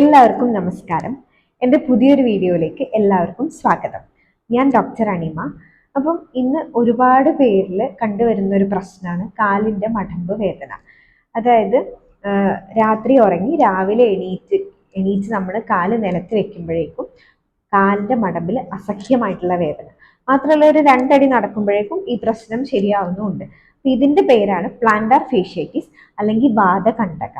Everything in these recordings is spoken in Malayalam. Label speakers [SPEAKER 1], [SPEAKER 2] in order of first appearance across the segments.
[SPEAKER 1] എല്ലാവർക്കും നമസ്കാരം. എന്റെ പുതിയൊരു വീഡിയോയിലേക്ക് എല്ലാവർക്കും സ്വാഗതം. ഞാൻ ഡോക്ടർ അണിമ അപ്പം ഇന്ന് ഒരുപാട് പേരിൽ കണ്ടുവരുന്ന ഒരു പ്രശ്നമാണ് കാലിന്റെ മടമ്പ് വേദന. അതായത് രാത്രി ഉറങ്ങി രാവിലെ എണീറ്റ് എണീറ്റ് നമ്മൾ കാൽ നിലത്ത് വെക്കുമ്പോഴേക്കും കാലിന്റെ മടമ്പിൽ അസഖ്യമായിട്ടുള്ള വേദന. മാത്രമല്ല ഒരു രണ്ടടി നടക്കുമ്പോഴേക്കും ഈ പ്രശ്നം ശരിയാവുന്നുമുണ്ട്. അപ്പം ഇതിന്റെ പേരാണ് പ്ലാന്റാർ ഫേഷ്യേറ്റിസ് അല്ലെങ്കിൽ വാദകണ്ഠക.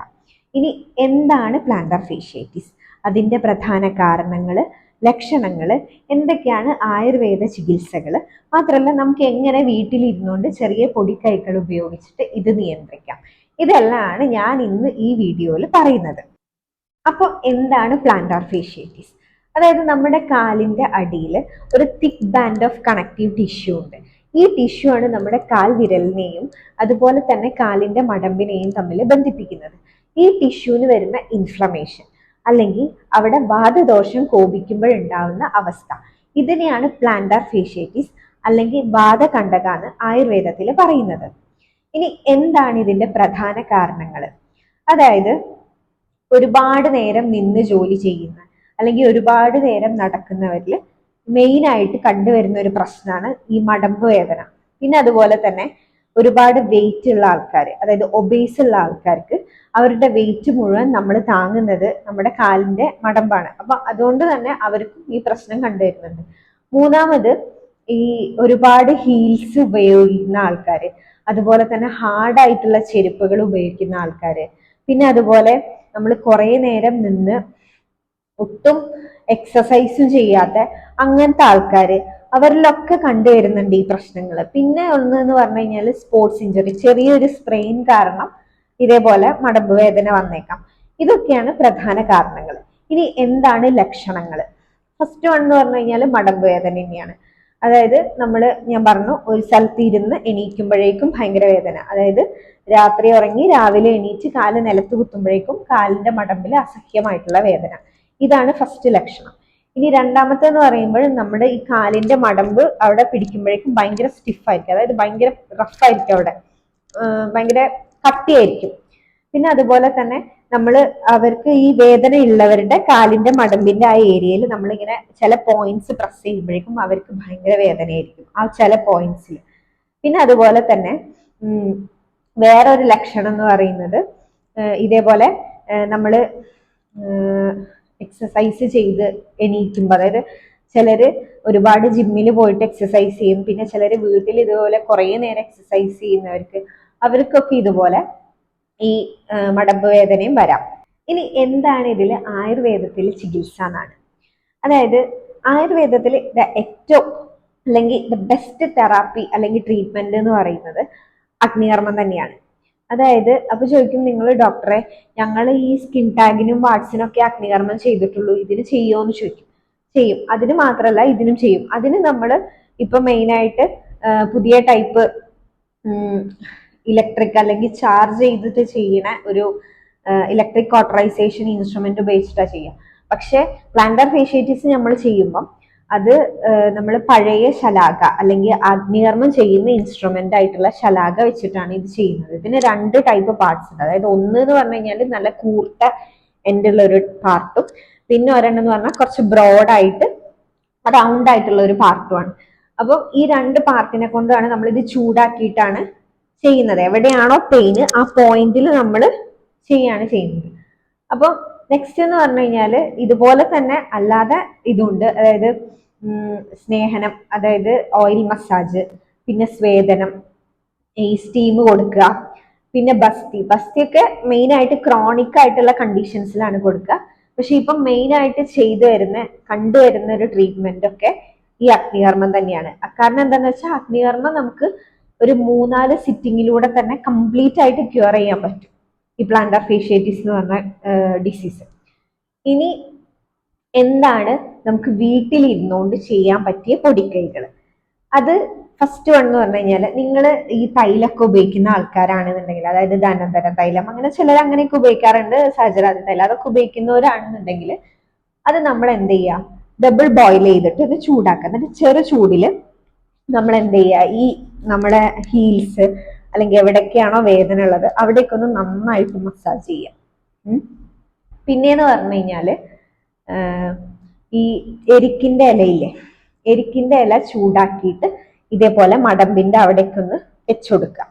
[SPEAKER 1] ഇനി എന്താണ് പ്ലാന്റാർ ഫേഷ്യേറ്റിസ് അതിന്റെ പ്രധാന കാരണങ്ങൾ ലക്ഷണങ്ങൾ എന്തൊക്കെയാണ് ആയുർവേദ ചികിത്സകൾ? മാത്രമല്ല നമുക്ക് എങ്ങനെ വീട്ടിലിരുന്നുകൊണ്ട് ചെറിയ പൊടിക്കൈകൾ ഉപയോഗിച്ചിട്ട് ഇത് നിയന്ത്രിക്കാം. ഇതെല്ലാമാണ് ഞാൻ ഇന്ന് ഈ വീഡിയോയിൽ പറയുന്നത്. അപ്പോൾ എന്താണ് പ്ലാന്റാർ ഫേഷ്യേറ്റിസ് അതായത് നമ്മുടെ കാലിന്റെ അടിയിൽ ഒരു thick band of connective tissue ഉണ്ട്. ഈ ടിഷ്യൂ ആണ് നമ്മുടെ കാൽ വിരലിനെയും അതുപോലെ തന്നെ കാലിന്റെ മടമ്പിനെയും തമ്മിൽ ബന്ധിപ്പിക്കുന്നത്. ഈ ടിഷ്യൂവിന് വരുന്ന ഇൻഫ്ലമേഷൻ അല്ലെങ്കിൽ അവിടെ വാദദോഷം കോപിക്കുമ്പോഴുണ്ടാവുന്ന അവസ്ഥ. ഇതിനെയാണ് പ്ലാന്റാർ ഫേഷ്യേറ്റിസ് അല്ലെങ്കിൽ വാദകണ്ടക എന്ന് ആയുർവേദത്തിൽ പറയുന്നത്. ഇനി എന്താണ് ഇതിന്റെ പ്രധാന കാരണങ്ങൾ? അതായത് ഒരുപാട് നേരം നിന്ന് ജോലി ചെയ്യുന്ന അല്ലെങ്കിൽ ഒരുപാട് നേരം നടക്കുന്നവരിൽ മെയിനായിട്ട് കണ്ടുവരുന്ന ഒരു പ്രശ്നമാണ് ഈ മടമ്പ് വേദന. പിന്നെ അതുപോലെ തന്നെ ഒരുപാട് വെയിറ്റ് ഉള്ള ആൾക്കാർ അതായത് ഒബേസ് ഉള്ള ആൾക്കാർക്ക് അവരുടെ വെയിറ്റ് മുഴുവൻ നമ്മൾ താങ്ങുന്നത് നമ്മുടെ കാലിന്റെ മടമ്പാണ്. അപ്പൊ അതുകൊണ്ട് തന്നെ അവർക്കും ഈ പ്രശ്നം കണ്ടുവരുന്നുണ്ട് മൂന്നാമത് ഈ ഒരുപാട് ഹീൽസ് ഉപയോഗിക്കുന്ന ആൾക്കാർ അതുപോലെ തന്നെ ഹാർഡായിട്ടുള്ള ചെരുപ്പുകൾ ഉപയോഗിക്കുന്ന ആൾക്കാർ പിന്നെ അതുപോലെ നമ്മൾ കുറേ നേരം നിന്ന് ഒട്ടും എക്സസൈസും ചെയ്യാത്ത അങ്ങനത്തെ ആൾക്കാർ അവരിലൊക്കെ കണ്ടുവരുന്നുണ്ട് ഈ പ്രശ്നങ്ങൾ പിന്നെ ഒന്ന് എന്ന് പറഞ്ഞു കഴിഞ്ഞാൽ സ്പോർട്സ് ഇഞ്ചുറി ചെറിയൊരു സ്പ്രെയിൻ കാരണം ഇതേപോലെ മടമ്പ് വേദന വന്നേക്കാം. ഇതൊക്കെയാണ് പ്രധാന കാരണങ്ങൾ ഇനി എന്താണ് ലക്ഷണങ്ങൾ ഫസ്റ്റ് വൺ എന്ന് പറഞ്ഞു കഴിഞ്ഞാൽ മടമ്പ് വേദന തന്നെയാണ്. അതായത് നമ്മൾ ഞാൻ പറഞ്ഞു ഒരു സ്ഥലത്ത് ഇരുന്ന് എണീക്കുമ്പോഴേക്കും ഭയങ്കര വേദന. അതായത് രാത്രി ഉറങ്ങി രാവിലെ എണീറ്റ് കാൽ നിലത്ത് കുത്തുമ്പോഴേക്കും കാലിന്റെ മടമ്പിൽ അസഹ്യമായിട്ടുള്ള വേദന. ഇതാണ് ഫസ്റ്റ് ലക്ഷണം. ഇനി രണ്ടാമത്തെ എന്ന് പറയുമ്പോൾ നമ്മുടെ ഈ കാലിന്റെ മടമ്പ് അവിടെ പിടിക്കുമ്പോഴേക്കും ഭയങ്കര സ്റ്റിഫായിരിക്കും അതായത് ഭയങ്കര റഫായിരിക്കും അവിടെ. ആഹ് ഭയങ്കര കട്ടിയായിരിക്കും. പിന്നെ അതുപോലെ തന്നെ നമ്മൾ അവർക്ക് ഈ വേദന ഉള്ളവരുടെ കാലിന്റെ മടമ്പിന്റെ ആ ഏരിയയിൽ നമ്മളിങ്ങനെ ചില പോയിന്റ്സ് പ്രസ് ചെയ്യുമ്പോഴേക്കും അവർക്ക് ഭയങ്കര വേദനയായിരിക്കും ആ ചില പോയിന്റ്സിൽ പിന്നെ അതുപോലെ തന്നെ വേറൊരു ലക്ഷണം എന്ന് പറയുന്നത് ഇതേപോലെ നമ്മൾ എക്സസൈസ് ചെയ്ത് എണീക്കുമ്പോൾ അതായത് ചിലര് ഒരുപാട് ജിമ്മിൽ പോയിട്ട് എക്സസൈസ് ചെയ്യും. പിന്നെ ചിലര് വീട്ടിൽ ഇതുപോലെ കുറേ നേരം എക്സസൈസ് ചെയ്യുന്നവർക്ക് അവർക്കൊക്കെ ഇതുപോലെ ഈ മടമ്പ് വേദനയും വരാം. ഇനി എന്താണ് ഇതിൽ ആയുർവേദത്തിൽ ചികിത്സ എന്നാണ്. അതായത് ആയുർവേദത്തിൽ ദ ഏറ്റവും അല്ലെങ്കിൽ ദ ബെസ്റ്റ് തെറാപ്പി അല്ലെങ്കിൽ ട്രീറ്റ്മെന്റ് എന്ന് പറയുന്നത് അഗ്നികർമ്മം തന്നെയാണ്. അതായത് അപ്പൊ ചോദിക്കും നിങ്ങൾ ഡോക്ടറെ ഞങ്ങൾ ഈ സ്കിൻ ടാഗിനും വാട്സിനും ഒക്കെ അഗ്നികർമ്മം ചെയ്തിട്ടുള്ളൂ ഇതിന് ചെയ്യുമോ ചോദിക്കും. ചെയ്യും. അതിന് മാത്രമല്ല ഇതിനും ചെയ്യും. അതിന് നമ്മൾ ഇപ്പൊ മെയിനായിട്ട് പുതിയ ടൈപ്പ് ഇലക്ട്രിക് അല്ലെങ്കിൽ ചാർജ് ചെയ്തിട്ട് ചെയ്യണ ഒരു ഇലക്ട്രിക് കോട്ടറൈസേഷൻ ഇൻസ്ട്രുമെന്റ് ഉപയോഗിച്ചിട്ടാണ് ചെയ്യുക. പക്ഷെ പ്ലാന്റർ ഫേഷ്യേറ്റിസ് നമ്മൾ ചെയ്യുമ്പം അത് നമ്മൾ പഴയ ശലാക അല്ലെങ്കിൽ അഗ്നികർമ്മം ചെയ്യുന്ന ഇൻസ്ട്രുമെന്റ് ആയിട്ടുള്ള ശലാക വെച്ചിട്ടാണ് ഇത് ചെയ്യുന്നത്. ഇതിന് രണ്ട് ടൈപ്പ് പാർട്സ് ഉണ്ട്. അതായത് ഒന്ന് എന്ന് പറഞ്ഞു കഴിഞ്ഞാൽ നല്ല കൂർത്ത ഉള്ള ഒരു പാർട്ടും പിന്നെ ഒരെണ്ണം എന്ന് പറഞ്ഞാൽ കുറച്ച് ബ്രോഡായിട്ട് റൗണ്ട് ആയിട്ടുള്ള ഒരു പാർട്ടുമാണ് അപ്പം ഈ രണ്ട് പാർട്ടിനെ കൊണ്ടാണ് നമ്മൾ ഇത് ചൂടാക്കിയിട്ടാണ് ചെയ്യുന്നത്. എവിടെയാണോ പെയിന് ആ പോയിന്റിൽ നമ്മൾ ചെയ്യാണ് ചെയ്യുന്നത്. അപ്പം നെക്സ്റ്റ് എന്ന് പറഞ്ഞു കഴിഞ്ഞാൽ ഇതുപോലെ തന്നെ അല്ലാതെ ഇതുണ്ട്. അതായത് സ്നേഹനം അതായത് ഓയിൽ മസാജ് പിന്നെ സ്വേദനം ഈ സ്റ്റീം കൊടുക്കുക പിന്നെ ബസ്തി. ബസ്തിയൊക്കെ മെയിൻ ആയിട്ട് ക്രോണിക് ആയിട്ടുള്ള കണ്ടീഷൻസിലാണ് കൊടുക്കുക. പക്ഷെ ഇപ്പം മെയിൻ ആയിട്ട് ചെയ്തു വരുന്ന കണ്ടുവരുന്ന ഒരു ട്രീറ്റ്മെന്റ് ഒക്കെ ഈ അഗ്നികർമ്മം തന്നെയാണ്. കാരണം എന്താന്ന് വെച്ചാൽ അഗ്നികർമ്മം നമുക്ക് ഒരു മൂന്നാൽ സിറ്റിങ്ങിലൂടെ തന്നെ കംപ്ലീറ്റ് ആയിട്ട് ക്യൂർ ചെയ്യാൻ പറ്റും. ഈ പ്ലാന്റാർ ഫേഷ്യേറ്റിസ് എന്ന് പറഞ്ഞ ഡിസീസ് ഇനി എന്താണ് നമുക്ക് വീട്ടിൽ ഇരുന്നുകൊണ്ട് ചെയ്യാൻ പറ്റിയ പൊടിക്കൈകൾ അത് ഫസ്റ്റ് വൺ എന്ന് പറഞ്ഞു കഴിഞ്ഞാൽ നിങ്ങൾ ഈ തൈലൊക്കെ ഉപയോഗിക്കുന്ന ആൾക്കാരാണെന്നുണ്ടെങ്കിൽ അതായത് ധനന്തര തൈലം അങ്ങനെ ചിലർ അങ്ങനെയൊക്കെ ഉപയോഗിക്കാറുണ്ട്. സഹജരാതി തൈലം അതൊക്കെ ഉപയോഗിക്കുന്നവരാണെന്നുണ്ടെങ്കിൽ അത് നമ്മൾ എന്ത് ചെയ്യുക ഡബിൾ ബോയിൽ ചെയ്തിട്ട് അത് ചൂടാക്കുക. എന്നിട്ട് ചെറു ചൂടിൽ നമ്മൾ എന്ത് ചെയ്യുക ഈ നമ്മുടെ ഹീൽസ് അല്ലെങ്കിൽ എവിടെയൊക്കെയാണോ വേദന ഉള്ളത് അവിടേക്കൊന്ന് നന്നായിട്ട് മസാജ് ചെയ്യുക ഉം. പിന്നെന്ന് പറഞ്ഞു കഴിഞ്ഞാൽ ഈ എരിക്കിന്റെ ഇലയില്ലേ എരിക്കിന്റെ ഇല ചൂടാക്കിയിട്ട് ഇതേപോലെ മടമ്പിന്റെ അവിടേക്ക് ഒന്ന് വെച്ചുകൊടുക്കുക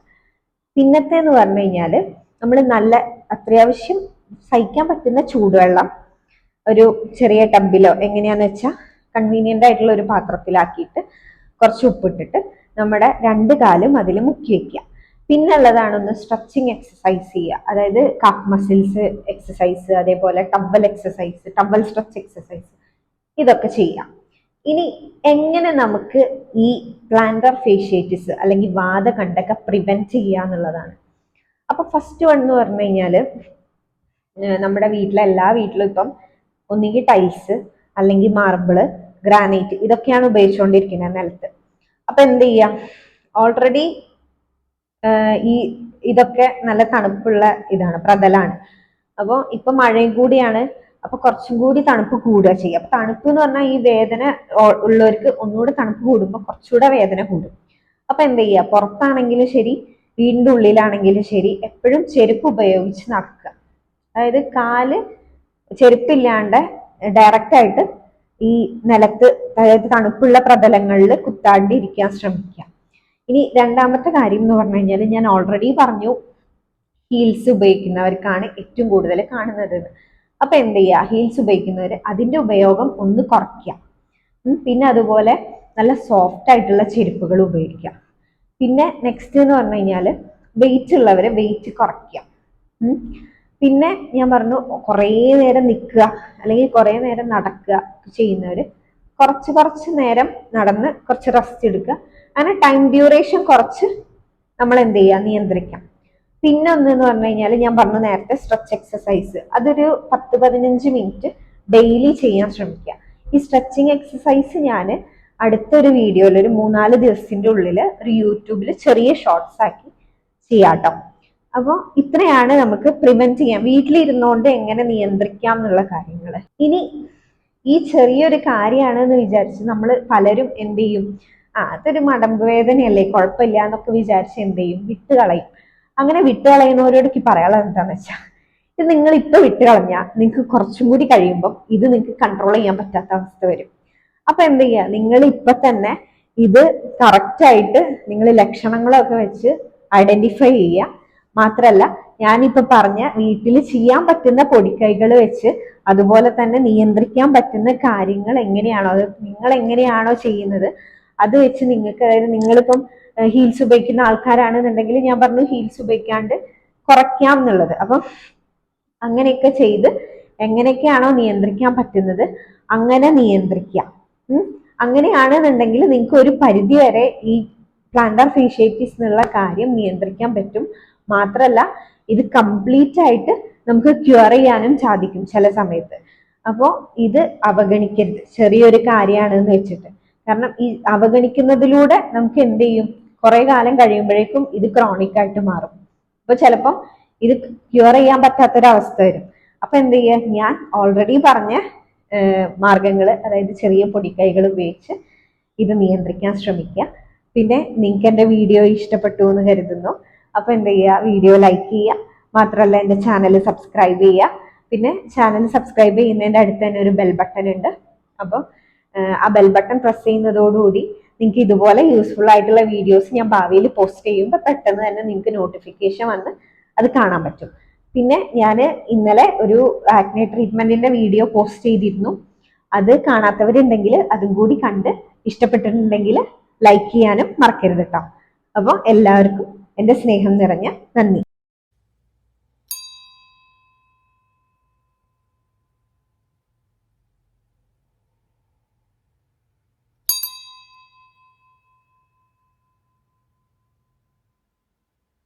[SPEAKER 1] പിന്നത്തെ എന്ന് പറഞ്ഞു കഴിഞ്ഞാൽ നമ്മൾ നല്ല അത്യാവശ്യം സഹിക്കാൻ പറ്റുന്ന ചൂടുവെള്ളം ഒരു ചെറിയ ടബിലോ എങ്ങനെയാന്ന് വെച്ചാൽ കൺവീനിയന്റ് ആയിട്ടുള്ള ഒരു പാത്രത്തിലാക്കിയിട്ട് കുറച്ച് ഉപ്പിട്ടിട്ട് നമ്മുടെ രണ്ട് കാലും അതിൽ മുക്കി വെക്കുക പിന്നെ ഉള്ളതാണ് ഒന്ന് സ്ട്രെച്ചിങ് എക്സസൈസ് ചെയ്യുക. അതായത് കാഫ് മസിൽസ് എക്സസൈസ് അതേപോലെ towel exercise towel stretch exercise ഇതൊക്കെ ചെയ്യാം. ഇനി എങ്ങനെ നമുക്ക് ഈ പ്ലാന്റർ ഫേഷ്യേറ്റിസ് അല്ലെങ്കിൽ വാദകണ്ടൊക്കെ പ്രിവെന്റ് ചെയ്യുക എന്നുള്ളതാണ്. അപ്പൊ ഫസ്റ്റ് വൺ എന്ന് പറഞ്ഞു കഴിഞ്ഞാൽ നമ്മുടെ വീട്ടിലെ എല്ലാ വീട്ടിലും ഇപ്പം ഒന്നുകിൽ ടൈൽസ് അല്ലെങ്കിൽ മാർബിൾ ഗ്രാനൈറ്റ് ഇതൊക്കെയാണ് ഉപയോഗിച്ചുകൊണ്ടിരിക്കുന്നത് നിലത്ത്. അപ്പൊ എന്ത് ചെയ്യാം? ഓൾറെഡി ഈ ഇതൊക്കെ നല്ല തണുപ്പുള്ള ഇതാണ് പ്രതലാണ്. അപ്പോൾ ഇപ്പൊ മഴയും കൂടിയാണ് അപ്പൊ കുറച്ചും കൂടി തണുപ്പ് കൂടുക ചെയ്യുക അപ്പൊ തണുപ്പ് എന്ന് പറഞ്ഞാൽ ഈ വേദന ഉള്ളവർക്ക് ഒന്നുകൂടി തണുപ്പ് കൂടുമ്പോൾ കുറച്ചുകൂടെ വേദന കൂടും. അപ്പൊ എന്ത് ചെയ്യുക പുറത്താണെങ്കിലും ശരി വീടിന്റെ ഉള്ളിലാണെങ്കിലും ശരി എപ്പോഴും ചെരുപ്പ് ഉപയോഗിച്ച് നടക്കുക. അതായത് കാൽ ചെരുപ്പില്ലാണ്ട് ഡയറക്റ്റ് ആയിട്ട് ഈ നിലത്ത് അതായത് തണുപ്പുള്ള പ്രതലങ്ങളിൽ കുത്താണ്ടിരിക്കാൻ ശ്രമിക്കുക. ഇനി രണ്ടാമത്തെ കാര്യം എന്ന് പറഞ്ഞു കഴിഞ്ഞാൽ ഞാൻ ഓൾറെഡി പറഞ്ഞു ഹീൽസ് ഉപയോഗിക്കുന്നവർക്കാണ് ഏറ്റവും കൂടുതൽ കാണുന്നത്. അപ്പൊ എന്ത് ചെയ്യുക ഹീൽസ് ഉപയോഗിക്കുന്നവർ അതിന്റെ ഉപയോഗം ഒന്ന് കുറയ്ക്കുക. പിന്നെ അതുപോലെ നല്ല സോഫ്റ്റ് ആയിട്ടുള്ള ചെരുപ്പുകൾ ഉപയോഗിക്കുക. പിന്നെ നെക്സ്റ്റ് എന്ന് പറഞ്ഞു കഴിഞ്ഞാൽ വെയിറ്റ് ഉള്ളവരെ വെയിറ്റ് കുറയ്ക്കുക. പിന്നെ ഞാൻ പറഞ്ഞു കുറേ നേരം നിൽക്കുക അല്ലെങ്കിൽ കുറേ നേരം നടക്കുക ചെയ്യുന്നവർ കുറച്ച് കുറച്ച് നേരം നടന്ന് കുറച്ച് റെസ്റ്റ് എടുക്കുക. അങ്ങനെ ടൈം ഡ്യൂറേഷൻ കുറച്ച് നമ്മൾ എന്ത് ചെയ്യുക നിയന്ത്രിക്കാം. പിന്നെ ഒന്ന് എന്ന് പറഞ്ഞു കഴിഞ്ഞാൽ ഞാൻ പറഞ്ഞു നേരത്തെ സ്ട്രെച്ച് എക്സസൈസ് അതൊരു പത്ത് പതിനഞ്ച് മിനിറ്റ് ഡെയിലി ചെയ്യാൻ ശ്രമിക്കുക. ഈ സ്ട്രെച്ചിങ് എക്സസൈസ് ഞാൻ അടുത്തൊരു വീഡിയോയിൽ ഒരു മൂന്നാൽ ദിവസത്തിന്റെ ഉള്ളിൽ ഒരു യൂട്യൂബിൽ ചെറിയ ഷോർട്സ് ആക്കി ചെയ്യാട്ടോ. അപ്പോൾ ഇത്രയാണ് നമുക്ക് പ്രിവെന്റ് ചെയ്യാം വീട്ടിലിരുന്നുകൊണ്ട് എങ്ങനെ നിയന്ത്രിക്കാം എന്നുള്ള കാര്യങ്ങൾ ഇനി ഈ ചെറിയൊരു കാര്യമാണെന്ന് വിചാരിച്ച് നമ്മൾ പലരും എന്ത് ചെയ്യും? ആ അതൊരു മടമ്പ് വേദനയല്ലേ കുഴപ്പമില്ല എന്നൊക്കെ വിചാരിച്ച് എന്ത് ചെയ്യും? വിട്ട് കളയും അങ്ങനെ വിട്ട് കളയുന്നവരോട് എനിക്ക് പറയാനുള്ളത് എന്താണെന്ന് വെച്ചാൽ ഇത് നിങ്ങൾ ഇപ്പൊ വിട്ട് കളഞ്ഞാൽ നിങ്ങൾക്ക് കുറച്ചും കൂടി കഴിയുമ്പോൾ ഇത് നിങ്ങൾക്ക് കൺട്രോൾ ചെയ്യാൻ പറ്റാത്ത അവസ്ഥ വരും. അപ്പൊ എന്ത് ചെയ്യുക നിങ്ങൾ ഇപ്പൊ തന്നെ ഇത് കറക്റ്റ് ആയിട്ട് നിങ്ങൾ ലക്ഷണങ്ങളൊക്കെ വെച്ച് ഐഡന്റിഫൈ ചെയ്യുക മാത്രല്ല ഞാനിപ്പോ പറഞ്ഞ വീട്ടിൽ ചെയ്യാൻ പറ്റുന്ന പൊടിക്കൈകൾ വെച്ച് അതുപോലെ തന്നെ നിയന്ത്രിക്കാൻ പറ്റുന്ന കാര്യങ്ങൾ എങ്ങനെയാണോ അത് നിങ്ങൾ എങ്ങനെയാണോ ചെയ്യുന്നത് അത് വെച്ച് നിങ്ങൾക്ക് അതായത് നിങ്ങളിപ്പം ഹീൽസ് ഉപയോഗിക്കുന്ന ആൾക്കാരാണെന്നുണ്ടെങ്കിൽ ഞാൻ പറഞ്ഞു ഹീൽസ് ഉപയോഗിക്കാണ്ട് കുറയ്ക്കാം എന്നുള്ളത്. അപ്പം അങ്ങനെയൊക്കെ ചെയ്ത് എങ്ങനെയൊക്കെയാണോ നിയന്ത്രിക്കാൻ പറ്റുന്നത് അങ്ങനെ നിയന്ത്രിക്കാം. അങ്ങനെയാണെന്നുണ്ടെങ്കിൽ നിങ്ങൾക്ക് ഒരു പരിധി വരെ ഈ പ്ലാന്റർ ഫേഷ്യേറ്റിസ് എന്നുള്ള കാര്യം നിയന്ത്രിക്കാൻ പറ്റും. മാത്രമല്ല ഇത് കംപ്ലീറ്റ് ആയിട്ട് നമുക്ക് ക്യൂർ ചെയ്യാനും സാധിക്കും ചില സമയത്ത്. അപ്പോൾ ഇത് അവഗണിക്കരുത്. ചെറിയൊരു കാര്യമാണെന്ന് വെച്ചിട്ട്. കാരണം ഈ അവഗണിക്കുന്നതിലൂടെ നമുക്ക് എന്ത് ചെയ്യും? കുറെ കാലം കഴിയുമ്പോഴേക്കും ഇത് ക്രോണിക് ആയിട്ട് മാറും. അപ്പൊ ചിലപ്പം ഇത് ക്യൂർ ചെയ്യാൻ പറ്റാത്തൊരവസ്ഥ വരും. അപ്പൊ എന്ത് ചെയ്യുക ഞാൻ ഓൾറെഡി പറഞ്ഞ മാർഗങ്ങൾ അതായത് ചെറിയ പൊടിക്കൈകൾ ഉപയോഗിച്ച് ഇത് നിയന്ത്രിക്കാൻ ശ്രമിക്കുക. പിന്നെ നിങ്ങൾക്ക് എന്റെ വീഡിയോ ഇഷ്ടപ്പെട്ടു എന്ന് കരുതുന്നു. അപ്പോൾ എന്ത് ചെയ്യുക? വീഡിയോ ലൈക്ക് ചെയ്യുക. മാത്രമല്ല എന്റെ ചാനൽ സബ്സ്ക്രൈബ് ചെയ്യുക. പിന്നെ ചാനൽ സബ്സ്ക്രൈബ് ചെയ്യുന്നതിന്റെ അടുത്ത് തന്നെ ഒരു ബെൽ ബട്ടൺ ഉണ്ട്. അപ്പോൾ ആ ബെൽ ബട്ടൺ പ്രസ് ചെയ്യുന്നതോടുകൂടി നിങ്ങൾക്ക് ഇതുപോലെ യൂസ്ഫുൾ ആയിട്ടുള്ള വീഡിയോസ് ഞാൻ ഭാവിയിൽ പോസ്റ്റ് ചെയ്യുമ്പോൾ പെട്ടെന്ന് തന്നെ നിങ്ങൾക്ക് നോട്ടിഫിക്കേഷൻ വന്ന് അത് കാണാൻ പറ്റും. പിന്നെ ഞാൻ ഇന്നലെ ഒരു ആക്നെ ട്രീറ്റ്മെന്റിന്റെ വീഡിയോ പോസ്റ്റ് ചെയ്തിരുന്നു. അത് കാണാത്തവരുണ്ടെങ്കിൽ അതും കൂടി കണ്ട് ഇഷ്ടപ്പെട്ടിട്ടുണ്ടെങ്കിൽ ലൈക്ക് ചെയ്യാനും മറക്കരുത് കേട്ടോ അപ്പോൾ എല്ലാവർക്കും എന്റെ സ്നേഹം നിറഞ്ഞ നന്ദി.